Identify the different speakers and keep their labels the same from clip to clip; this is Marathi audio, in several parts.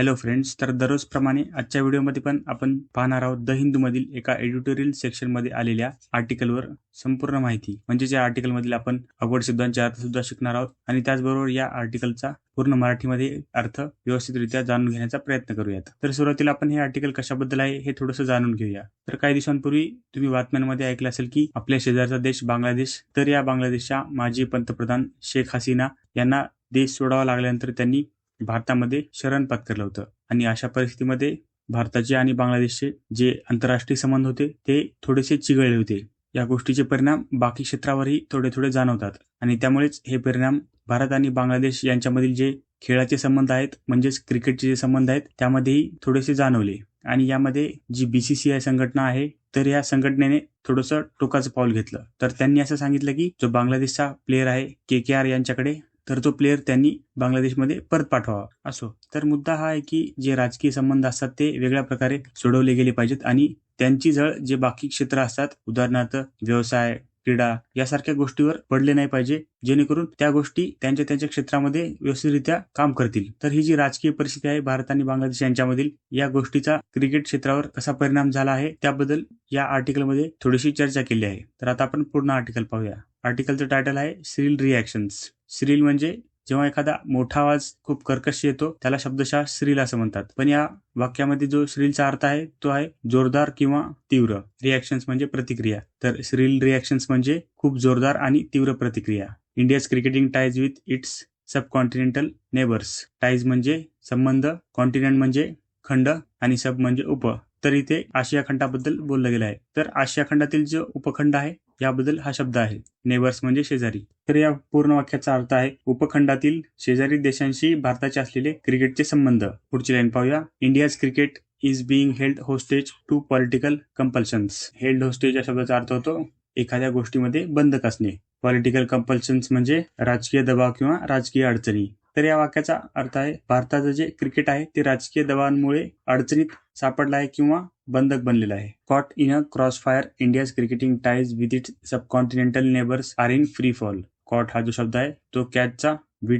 Speaker 1: हॅलो फ्रेंड्स तर दररोजप्रमाणे आजच्या व्हिडिओमध्ये पण आपण पाहणार आहोत द हिंदूमधील एका एडिटोरियल सेक्शनमध्ये आलेल्या आर्टिकलवर संपूर्ण माहिती. म्हणजे या आर्टिकलमधील आपण अवघड शब्दांचे अर्थ सुद्धा शिकणार आहोत आणि त्याचबरोबर या आर्टिकलचा पूर्ण मराठीमध्ये अर्थ व्यवस्थितरित्या जाणून घेण्याचा प्रयत्न करूयात. तर सुरुवातीला आपण हे आर्टिकल कशाबद्दल आहे हे थोडंसं जाणून घेऊया. तर काही दिवसांपूर्वी तुम्ही बातम्यांमध्ये ऐकलं असेल की आपल्या शेजारचा देश बांगलादेश तर या बांगलादेशच्या माजी पंतप्रधान शेख हसीना यांना देश सोडावा लागल्यानंतर त्यांनी भारतामध्ये शरण पत्करलं होतं. आणि अशा परिस्थितीमध्ये भारताचे आणि बांगलादेशचे जे आंतरराष्ट्रीय संबंध होते ते थोडेसे चिघळले होते. या गोष्टीचे परिणाम बाकी क्षेत्रावरही थोडे थोडे जाणवतात. आणि त्यामुळेच हे परिणाम भारत आणि बांगलादेश यांच्यामधील जे खेळाचे संबंध आहेत म्हणजेच क्रिकेटचे जे संबंध आहेत त्यामध्येही थोडेसे जाणवले. आणि यामध्ये जी बी सी सी आय संघटना आहे तर या संघटनेने थोडंसं टोकाचं पाऊल घेतलं. तर त्यांनी असं सांगितलं की जो बांगलादेशचा प्लेअर आहे के के आर यांच्याकडे तर तो प्लेअर त्यांनी बांगलादेशमध्ये परत पाठवावा असो. तर मुद्दा हा आहे की जे राजकीय संबंध असतात ते वेगळ्या प्रकारे सोडवले गेले पाहिजेत आणि त्यांची जळ जे बाकी क्षेत्र असतात उदाहरणार्थ व्यवसाय क्रीडा यासारख्या गोष्टीवर पडले नाही पाहिजे जेणेकरून त्या गोष्टी त्यांच्या त्यांच्या क्षेत्रामध्ये व्यवस्थितरित्या काम करतील. तर ही जी राजकीय परिस्थिती आहे भारत आणि बांगलादेश यांच्यामधील या गोष्टीचा क्रिकेट क्षेत्रावर कसा परिणाम झाला आहे त्याबद्दल या आर्टिकलमध्ये थोडीशी चर्चा केली आहे. तर आता आपण पूर्ण आर्टिकल पाहूया. आर्टिकलचं टायटल आहे सिरिल रिॲक्शन्स सिरिल म्हणजे जेव्हा एखादा मोठा आवाज खूप कर्कश येतो त्याला शब्दशः श्रील असं म्हणतात. पण या वाक्यामध्ये जो श्रीलचा अर्थ आहे तो आहे जोरदार किंवा तीव्र. रिॲक्शन्स म्हणजे प्रतिक्रिया. तर श्रील रिॲक्शन्स म्हणजे खूप जोरदार आणि तीव्र प्रतिक्रिया. India's cricketing ties with its subcontinental neighbours ties म्हणजे संबंध कॉन्टिनेंट म्हणजे खंड आणि सब म्हणजे उप. तर इथे आशिया खंडाबद्दल बोललं गेलं आहे. तर आशिया खंडातील जो उपखंड आहे याबद्दल हा शब्द आहे. नेबर्स म्हणजे शेजारी. तर या पूर्ण वाक्याचा अर्थ आहे उपखंडातील शेजारी देशांशी भारताचे असलेले क्रिकेटचे संबंध. पुढची लाईन पाहूया. India's cricket is being held hostage to political compulsions held hostage या शब्दाचा अर्थ होतो एखाद्या गोष्टीमध्ये बंधक असणे. पॉलिटिकल कंपल्शन्स म्हणजे राजकीय दबाव किंवा राजकीय अडचणी. तर या वाक्याचा अर्थ आहे भारताचं जे क्रिकेट आहे ते राजकीय दबावांमुळे अडचणीत सापडला आहे किंवा बंधक बनलेला आहे. Caught in a cross fire India's cricketing ties with it subcontinental neighbours are in free fall caught हा जो शब्द आहे तो कॅचचा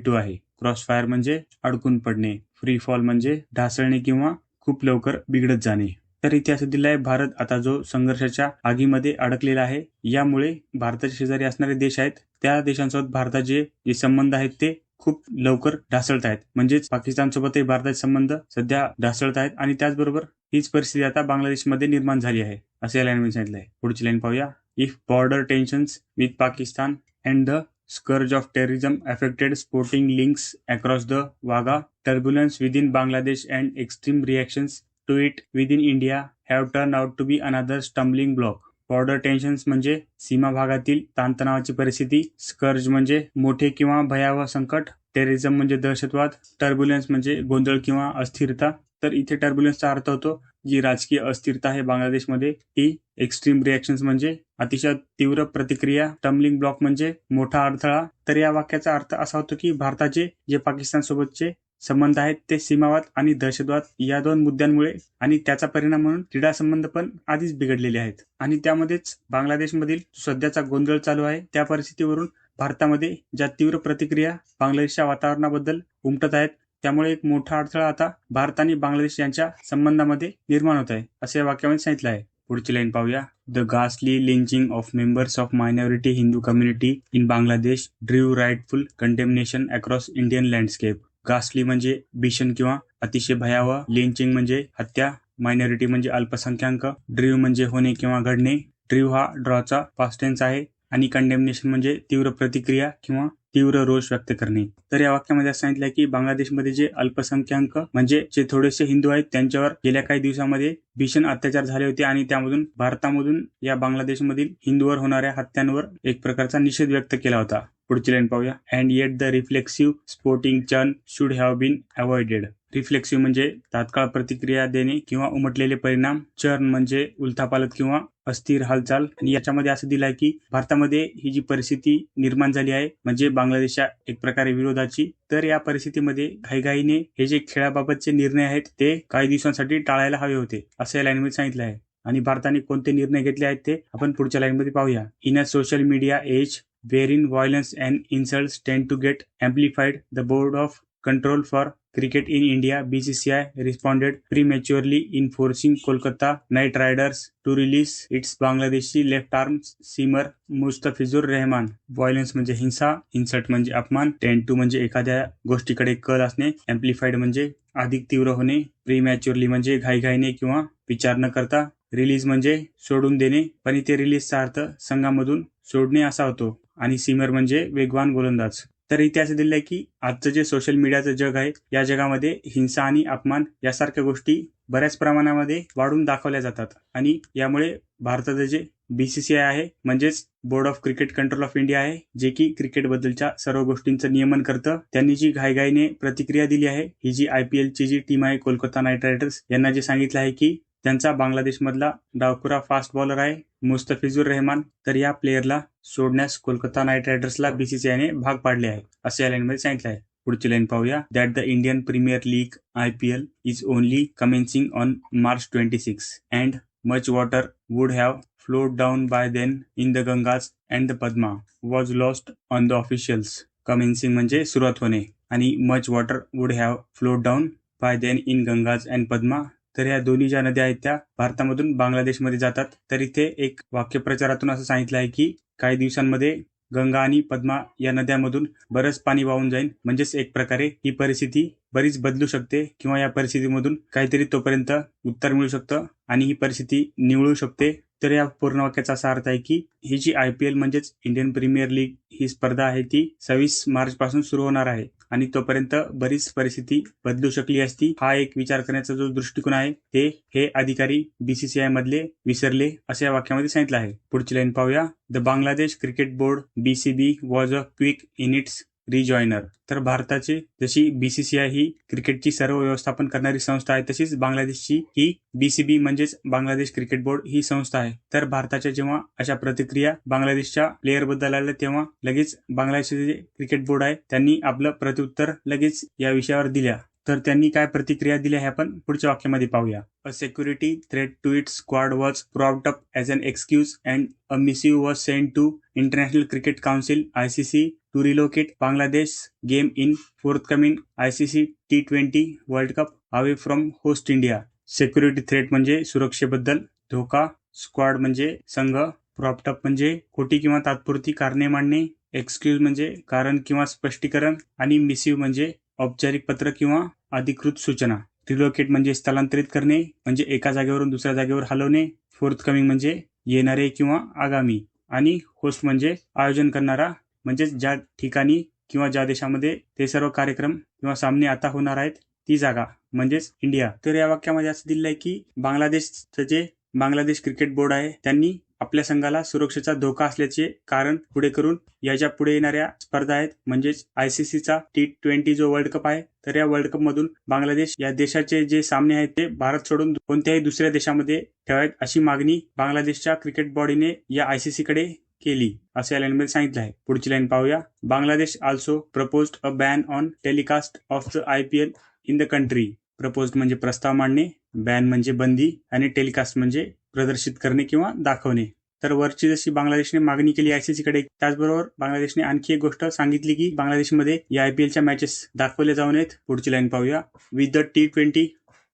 Speaker 1: टू आहे. क्रॉस फायर म्हणजे अडकून पडणे. फ्री फॉल म्हणजे ढासळणे किंवा खूप लवकर बिघडत जाणे. तर इथे असं दिलं आहे भारत आता जो संघर्षाच्या आगीमध्ये अडकलेला आहे यामुळे भारताच्या शेजारी असणारे देश आहेत त्या देशांसोबत भारताचे जे संबंध आहेत ते खूप लवकर ढासळत आहेत. म्हणजेच पाकिस्तानसोबतही भारताचे संबंध सध्या ढासळत आहेत आणि त्याचबरोबर हीच परिस्थिती आता बांगलादेशमध्ये निर्माण झाली आहे असे या लाईनमध्ये सांगितलं आहे पुढची लाईन पाहूया. If border tensions with Pakistan and the scourge of terrorism affected sporting links across the Wagah turbulence within Bangladesh and extreme reactions to it within India have turn out to be another stumbling block border tensions म्हणजे सीमा भागातील ताणतणावाची परिस्थिती स्कर्ज म्हणजे मोठे किंवा भयावह संकट टेररिझम म्हणजे दहशतवाद टर्ब्युलन्स म्हणजे गोंधळ किंवा अस्थिरता. तर इथे टर्ब्युलन्सचा अर्थ होतो जी राजकीय अस्थिरता आहे बांगलादेशमध्ये. ती एक्स्ट्रीम रिॲक्शन्स म्हणजे अतिशय तीव्र प्रतिक्रिया टम्बलिंग ब्लॉक म्हणजे मोठा अडथळा. तर या वाक्याचा अर्थ असा होतो की भारताचे जे पाकिस्तान सोबतचे संबंध आहेत ते सीमावाद आणि दहशतवाद या दोन मुद्द्यांमुळे आणि त्याचा परिणाम म्हणून क्रीडा संबंध पण आधीच बिघडलेले आहेत. आणि त्यामध्येच बांगलादेशमधील सध्याचा गोंधळ चालू आहे. त्या परिस्थितीवरून भारतामध्ये ज्या तीव्र प्रतिक्रिया बांगलादेशच्या वातावरणाबद्दल उमटत आहेत त्यामुळे एक मोठा अडथळा आता भारत आणि बांगलादेश यांच्या संबंधामध्ये निर्माण होत आहे असे या वाक्यामध्ये सांगितलं आहे. पुढची लाईन पाहूया. The गास्ली leaching of members of minority Hindu community in Bangladesh drew rightful contamination across Indian landscape गास्ली म्हणजे भीषण किंवा अतिशय भयावह लिंचिंग म्हणजे हत्या मायनॉरिटी म्हणजे अल्पसंख्याक ड्रीव म्हणजे होणे किंवा घडणे. ड्रीव हा ड्रॉचा पास्टेन्स आहे आणि कंडेमनेशन म्हणजे तीव्र प्रतिक्रिया किंवा तीव्र रोष व्यक्त करणे. तर या वाक्यामध्ये असं सांगितलं की बांगलादेशमध्ये जे अल्पसंख्याक म्हणजे जे थोडेसे हिंदू आहेत त्यांच्यावर गेल्या काही दिवसामध्ये भीषण अत्याचार झाले होते आणि त्यामधून भारतामधून या बांगलादेशमधील हिंदूवर होणाऱ्या हत्यांवर एक प्रकारचा निषेध व्यक्त केला होता. पुढची लाईन पाहूया. And yet the reflexive sporting churn should have been avoided reflexive म्हणजे तात्काळ प्रतिक्रिया देणे किंवा उमटलेले परिणाम चर्न म्हणजे उलथापालत किंवा अस्थिर हालचाल. आणि याच्यामध्ये असं दिलं आहे की भारतामध्ये ही जी परिस्थिती निर्माण झाली आहे म्हणजे बांगलादेशच्या एक प्रकारे विरोधाची तर या परिस्थितीमध्ये घाईघाईने हे जे खेळाबाबतचे निर्णय आहेत ते काही दिवसांसाठी टाळायला हवे होते असं या लाईनमध्ये सांगितलं आहे आणि भारताने कोणते निर्णय घेतले आहेत ते आपण पुढच्या लाईनमध्ये पाहूया. In a social media age wherein violence and insults tend to get amplified, the Board of Control for cricket in India (BCCI) responded prematurely in forcing Kolkata Knight Riders to release its Bangladeshi left arm seamer Mustafizur Rehman violence म्हणजे हिंसा इन्सल्ट म्हणजे अपमान टेन टू म्हणजे एखाद्या गोष्टीकडे कल असणे अँप्लिफाईड म्हणजे अधिक तीव्र होणे प्रीमॅच्युअरली म्हणजे घाईघाईने किंवा विचार न करता रिलीज म्हणजे सोडून देणे पण इथे रिलीजचा अर्थ संघामधून सोडणे असा होतो. आणि सीमर म्हणजे वेगवान गोलंदाज. तर इथे असं दिलं आहे की आजचं जे सोशल मीडियाचं जग आहे या जगामध्ये हिंसा आणि अपमान यासारख्या गोष्टी बऱ्याच प्रमाणामध्ये वाढून दाखवल्या जातात. आणि यामुळे भारताचं जे बीसीसीआय आहे म्हणजेच board of cricket control of India आहे जे की क्रिकेटबद्दलच्या सर्व गोष्टींचं नियमन करतं. त्यांनी जी घाईघाईने प्रतिक्रिया दिली आहे ही जी आय पी एलची जी टीम आहे कोलकाता नाईट रायडर्स यांना जे सांगितलं आहे की त्यांचा बांगलादेशमधला डावखुरा फास्ट बॉलर आहे मुस्तफिजुर रहमान तर या प्लेअरला सोडण्यास कोलकाता नाईट रायडर्सला बीसीसीआयने भाग पाडले आहे असे या लाईनमध्ये सांगितलं आहे. पुढची लाईन पाहूया. That the Indian Premier League I P L is only commencing on March twenty six and much water would have float down by then in the Gangas and the Padma was lost on the officials commencing म्हणजे सुरुवात होणे. आणि much water would have float down by then in Gangas and Padma तर या दोन्ही ज्या नद्या आहेत त्या भारतामधून बांगलादेशमध्ये जातात. तर इथे एक वाक्यप्रचारातून असं सांगितलं आहे की काही दिवसांमध्ये गंगा आणि पद्मा या नद्यामधून बरंच पाणी वाहून जाईल म्हणजेच एक प्रकारे ही परिस्थिती बरीच बदलू शकते किंवा या परिस्थितीमधून काहीतरी तोपर्यंत उत्तर मिळू शकतं आणि ही परिस्थिती निवळू शकते. तर या पूर्ण वाक्याचा असा अर्थ आहे की ही जी आय पी एल म्हणजेच इंडियन प्रीमियर लीग ही स्पर्धा आहे ती सव्वीस मार्च पासून सुरू होणार आहे. आणि तोपर्यंत बरीच परिस्थिती बदलू शकली असती. हा एक विचार करण्याचा जो दृष्टिकोन आहे ते हे अधिकारी बीसीसीआय मधले विसरले असे या वाक्यामध्ये सांगितलं आहे. पुढची लाईन पाहूया. The Bangladesh cricket board BCB was a quick in its rejoinder तर भारताचे जशी बीसीसीआय ही क्रिकेटची सर्व व्यवस्थापन करणारी संस्था आहे तशीच बांगलादेशची ही बीसीबी म्हणजेच बांगलादेश क्रिकेट बोर्ड ही संस्था आहे. तर भारताच्या जेव्हा अशा प्रतिक्रिया बांगलादेशच्या प्लेअरबद्दल आल्या तेव्हा लगेच बांगलादेशचे जे क्रिकेट बोर्ड आहे त्यांनी आपलं प्रत्युत्तर लगेच या विषयावर दिल्या. तर त्यांनी काय प्रतिक्रिया दिल्या हे आपण पुढच्या वाक्यामध्ये पाहूया. A security threat to it squad was propped up as an excuse and a missive was send to international cricket council ICC to relocate Bangladesh game in forthcoming ICC T twenty world cup away from host India security threat म्हणजे सुरक्षेबद्दल धोका स्क्वॉड म्हणजे संघ प्रॉप्टअप म्हणजे खोटी किंवा तात्पुरती कारणे मांडणे एक्सक्यूज म्हणजे कारण किंवा स्पष्टीकरण आणि मिसिव्ह म्हणजे औपचारिक पत्र किंवा अधिकृत सूचना. रिलोकेट म्हणजे स्थलांतरित करणे म्हणजे एका जागेवरून दुसऱ्या जागेवर हलवणे. फोर्थ कमिंग म्हणजे येणारे किंवा आगामी. आणि होस्ट म्हणजे आयोजन करणारा म्हणजेच ज्या ठिकाणी किंवा ज्या देशामध्ये ते सर्व कार्यक्रम किंवा सामने आता होणार आहेत ती जागा म्हणजेच इंडिया तर या वाक्यामध्ये असं दिलं आहे की बांगलादेशचं जे बांगलादेश क्रिकेट बोर्ड आहे त्यांनी आपल्या संघाला सुरक्षेचा धोका असल्याचे कारण पुढे करून याच्यापुढे येणाऱ्या स्पर्धा आहेत. म्हणजेच आयसीसीचा टी ट्वेंटी जो वर्ल्ड कप आहे तर या वर्ल्ड कप मधून बांगलादेश या देशाचे जे सामने आहेत ते भारत सोडून कोणत्याही दुसऱ्या देशामध्ये ठेवावेत अशी मागणी बांगलादेशच्या क्रिकेट बॉडीने या आयसीसी कडे केली असे या लाईनमध्ये सांगितलं आहे. पुढची लाईन पाहूया. Bangladesh also propose a ban on telecast of the I P L in the country proposed म्हणजे प्रस्ताव मांडणे बॅन म्हणजे बंदी आणि टेलिकास्ट म्हणजे प्रदर्शित करणे किंवा दाखवणे. तर वरची जशी बांगलादेशने मागणी केली आयसीसीकडे त्याचबरोबर बांगलादेशने आणखी एक गोष्ट सांगितली की बांगलादेशमध्ये या आय पी एलच्या मॅचेस दाखवले जाऊ नयेत. पुढची लाईन पाहूया. With the T twenty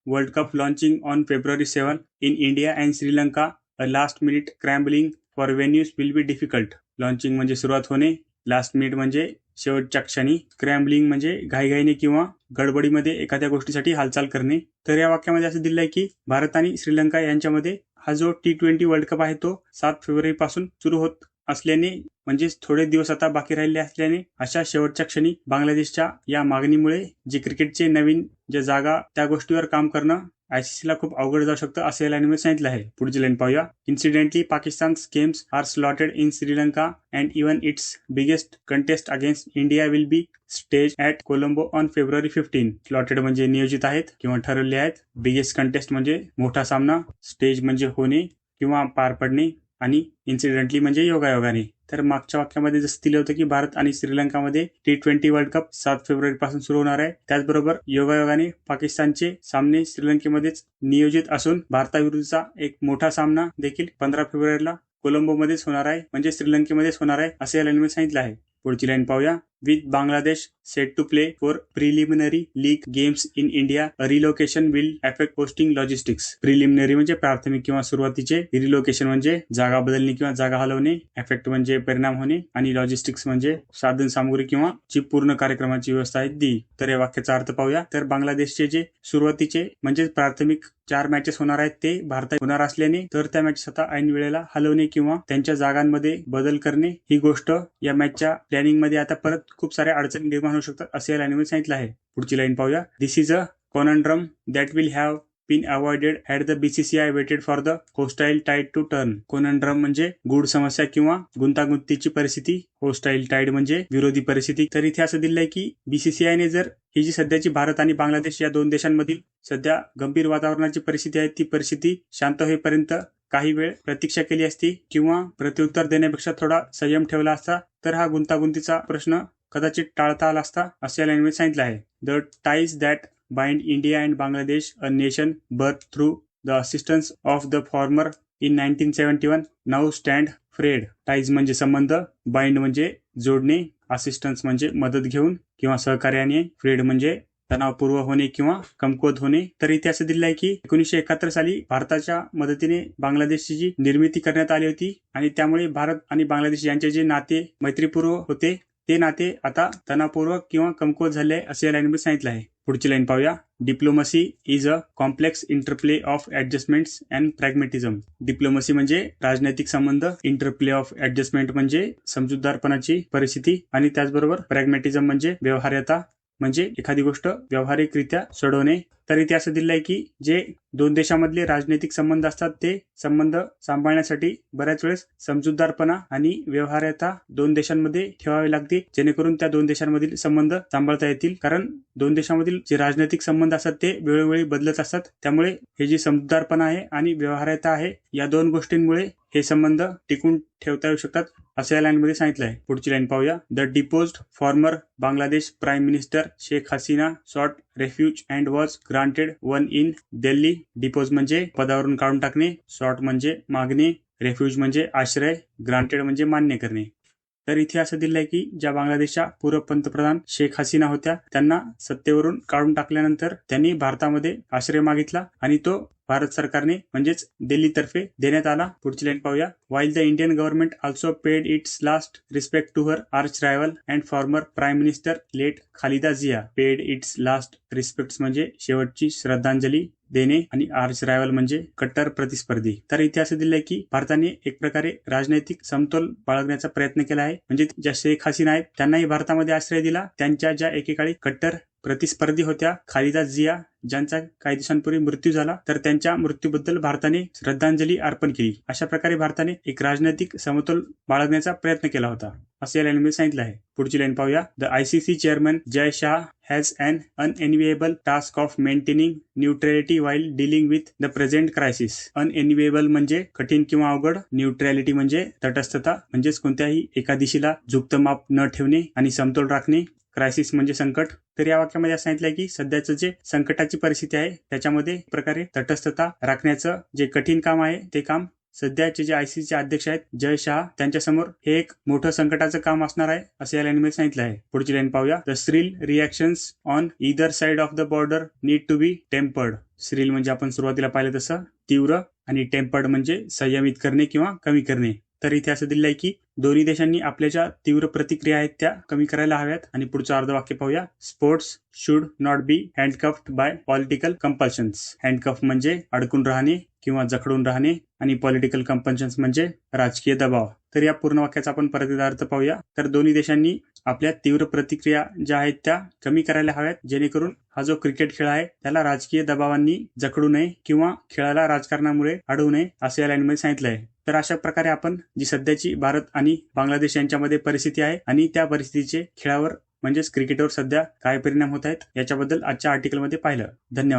Speaker 1: world cup launching on February seven in India and Sri Lanka a last minute scrambling for venues will be difficult launching म्हणजे सुरुवात होणे. लास्ट मिनिट म्हणजे शेवटच्या क्षणी क्रॅम्बलिंग म्हणजे घाईघाईने किंवा गडबडीमध्ये एखाद्या गोष्टीसाठी हालचाल करणे. तर या वाक्यामध्ये असं दिलं आहे की भारत आणि श्रीलंका यांच्यामध्ये हा जो टी ट्वेंटी वर्ल्ड कप आहे तो सात फेब्रुवारी पासून सुरू होत असल्याने म्हणजेच थोडे दिवस आता बाकी राहिले असल्याने अशा शेवटच्या क्षणी बांगलादेशच्या या मागणीमुळे जे क्रिकेटचे नवीन ज्या जागा त्या गोष्टीवर काम करणं आयसीसीला खूप अवघड जाऊ शकतं असं या लाईनमध्ये सांगितलं आहे. पुढची लाईन पाहूया. Incidentally Pakistan games are slotted in Sri Lanka and even its biggest contest against India will be stage at Colombo on February fifteen slotted म्हणजे नियोजित आहेत किंवा ठरवले आहेत. बिगेस्ट कंटेस्ट म्हणजे मोठा सामना. स्टेज म्हणजे होणे किंवा पार पडणे आणि इन्सिडेंटली म्हणजे योगायोगाने. तर मागच्या वाक्यामध्ये जसं दिलं होतं की भारत आणि श्रीलंकामध्ये टी ट्वेंटी वर्ल्ड कप सात फेब्रुवारी पासून सुरू होणार आहे. त्याचबरोबर योगायोगाने पाकिस्तानचे सामने श्रीलंकेमध्येच नियोजित असून भारताविरुद्धचा एक मोठा सामना देखील पंधरा फेब्रुवारीला कोलंबोमध्येच होणार आहे. म्हणजे श्रीलंकेमध्येच होणार आहे असे या लाईनमध्ये सांगितलं आहे. पुढची लाईन पाहूया. With Bangladesh set to play for preliminary league games in India relocation will affect posting logistics preliminary म्हणजे प्राथमिक किंवा सुरुवातीचे रिलोकेशन म्हणजे जागा बदलणे किंवा जागा हलवणे अफेक्ट म्हणजे परिणाम होणे आणि लॉजिस्टिक्स म्हणजे साधन सामग्री किंवा जी पूर्ण कार्यक्रमाची व्यवस्था आहे ती. तर या वाक्याचा अर्थ पाहूया. तर बांगलादेशचे जे सुरुवातीचे म्हणजे प्राथमिक चार मॅचेस होणार आहेत ते. भारतात होणार असल्याने तर त्या मॅचेस आता ऐन वेळेला हलवणे किंवा त्यांच्या जागांमध्ये बदल करणे ही गोष्ट या मॅचच्या प्लॅनिंगमध्ये आता परत खूप साऱ्या अडचणी निर्माण होऊ शकतात असे या लाईनमध्ये सांगितलं आहे. पुढची लाईन पाहूया. This is a conundrum that will have been avoided had the BCCI waited for the hostile tide to turn. Conundrum म्हणजे गूढ समस्या किंवा गुंतागुंतीची परिस्थिती होस्टाईल टाईड म्हणजे विरोधी परिस्थिती तर इथे असं दिलंय की बीसीसीआयने जर ही जी सध्याची भारत आणि बांगलादेश या दोन देशांमधील सध्या गंभीर वातावरणाची परिस्थिती आहे ती परिस्थिती शांत होईपर्यंत काही वेळ प्रतीक्षा केली असती किंवा प्रत्युत्तर देण्यापेक्षा थोडा संयम ठेवला असता तर हा गुंतागुंतीचा प्रश्न कदाचित टाळता आला असता असे या लाईनमध्ये सांगितलं आहे the ties that bind India and Bangladesh, a nation birthed through the assistance of the former in 1971, now stand frayed ties म्हणजे संबंध बाइंड म्हणजे जोडणे असिस्टन्स म्हणजे मदत घेऊन किंवा सहकार्याने फ्रेड म्हणजे तणावपूर्व होणे किंवा कमकुवत होणे. तर इथे असं दिलं आहे की एकोणीसशे एकाहत्तर साली भारताच्या मदतीने बांगलादेशची जी निर्मिती करण्यात आली होती आणि त्यामुळे भारत आणि बांगलादेश यांचे जे नाते मैत्रीपूर्व होते ते नाते आता तणावपूर्वक किंवा कमकुवत झाले असे या लाईनमध्ये सांगितलं आहे. पुढची लाईन पाहूया. Diplomacy is a complex interplay of adjustments and pragmatism diplomacy म्हणजे राजनैतिक संबंध इंटरप्ले ऑफ ऍडजस्टमेंट म्हणजे समजूतदारपणाची परिस्थिती आणि त्याचबरोबर प्रॅग्मेटिझम म्हणजे व्यवहार्यता म्हणजे एखादी गोष्ट व्यावहारिकरित्या सोडवणे तर इथे असं दिलं आहे की जे दोन देशामधले राजनैतिक संबंध असतात ते संबंध सांभाळण्यासाठी बऱ्याच वेळेस समजूतदारपणा आणि व्यवहार्यता दोन देशांमध्ये ठेवावी लागते. जेणेकरून त्या दोन देशांमधील संबंध सांभाळता येतील. कारण दोन देशांमधील जे राजनैतिक संबंध असतात ते वेळोवेळी बदलत असतात. त्यामुळे हे जे समजूतदारपणा आहे आणि व्यवहार्यता आहे या दोन गोष्टींमुळे हे संबंध टिकून ठेवता येऊ शकतात असं या लाईनमध्ये सांगितलं आहे. पुढची लाईन पाहूया. The deposed former Bangladesh prime minister Sheikh Hasina sought refuge and was granted one in Delhi depose म्हणजे पदावरून काढून टाकणे सॉर्ट म्हणजे मागणे रेफ्यूज म्हणजे आश्रय ग्रांटेड म्हणजे मान्य करणे. तर इथे असं दिलंय की ज्या बांगलादेशच्या पूर्व पंतप्रधान शेख हसीना होत्या त्यांना सत्तेवरून काढून टाकल्यानंतर त्यांनी भारतामध्ये आश्रय मागितला आणि तो भारत सरकारने म्हणजेच दिल्लीतर्फे देण्यात आला. पुढची लाईन पाहूया. While the Indian government also paid its last respect to her arch rival and former prime minister late Khaleda Zia paid its last respect म्हणजे शेवटची श्रद्धांजली देणे आणि आर्च रायवल म्हणजे कट्टर प्रतिस्पर्धी. तर इथे असं दिलंय की भारताने एक प्रकारे राजनैतिक समतोल बाळगण्याचा प्रयत्न केला आहे. म्हणजे ज्या शेख हसीना आहेत त्यांनाही भारतामध्ये आश्रय दिला. त्यांच्या ज्या एकेकाळी कट्टर प्रतिस्पर्धी होत्या. खालिदा जिया ज्यांचा काही दिवसांपूर्वी मृत्यू झाला तर त्यांच्या मृत्यूबद्दल भारताने श्रद्धांजली अर्पण केली. अशा प्रकारे भारताने एक राजनैतिक समतोल बाळगण्याचा प्रयत्न केला होता. असे या लाईनमध्ये सांगितलं आहे. पुढची लाईन पाहूया. The ICC chairman Jay Shah has an unenviable task of maintaining neutrality while dealing with the present crisis unenviable म्हणजे कठीण किंवा अवघड. न्यूट्रॅलिटी म्हणजे तटस्थता म्हणजेच कोणत्याही एका दिशेला झुक्त माप न ठेवणे आणि समतोल राखणे. क्रायसिस म्हणजे संकट तर या वाक्यामध्ये असं सांगितलंय की सध्याचं जे संकटाची परिस्थिती आहे त्याच्यामध्ये प्रकारे तटस्थता राखण्याचं जे कठीण काम आहे ते काम सध्याचे जे आयसीसीचे अध्यक्ष आहेत जय शहा त्यांच्यासमोर हे एक मोठं संकटाचं काम असणार आहे असं या लाईनमध्ये सांगितलं आहे. पुढची लाईन पाहूया. The shrill reactions on either side of the border need to be tempered shrill म्हणजे आपण सुरुवातीला पाहिलं तसं तीव्र आणि टेम्पर्ड म्हणजे संयमित करणे किंवा कमी करणे. तर इथे असं दिलं आहे की दोन्ही देशांनी आपल्या ज्या तीव्र प्रतिक्रिया आहेत त्या कमी करायला हव्यात. आणि पुढचं अर्ध वाक्य पाहूया. Sports should not be handcuffed by political compulsions handcuff म्हणजे अडकून राहणे किंवा जखडून राहणे आणि पॉलिटिकल कंपल्शन्स म्हणजे राजकीय दबाव. तर या पूर्ण वाक्याचा आपण परत अर्थ पाहूया. तर दोन्ही देशांनी आपल्या तीव्र प्रतिक्रिया ज्या आहेत त्या कमी करायला हव्यात. जेणेकरून हा जो क्रिकेट खेळ आहे त्याला राजकीय दबावांनी जखडू नये किंवा खेळाला राजकारणामुळे अडवू नये असं या लाईनमध्ये सांगितलं आहे तर अशा प्रकारे आपण जी सध्याची भारत आणि बांगलादेश यांच्यामध्ये परिस्थिती आहे आणि त्या परिस्थितीचे खेळावर म्हणजेच क्रिकेटवर सध्या काय परिणाम होत आहेत याच्याबद्दल आजच्या आर्टिकलमध्ये पाहिलं. धन्यवाद.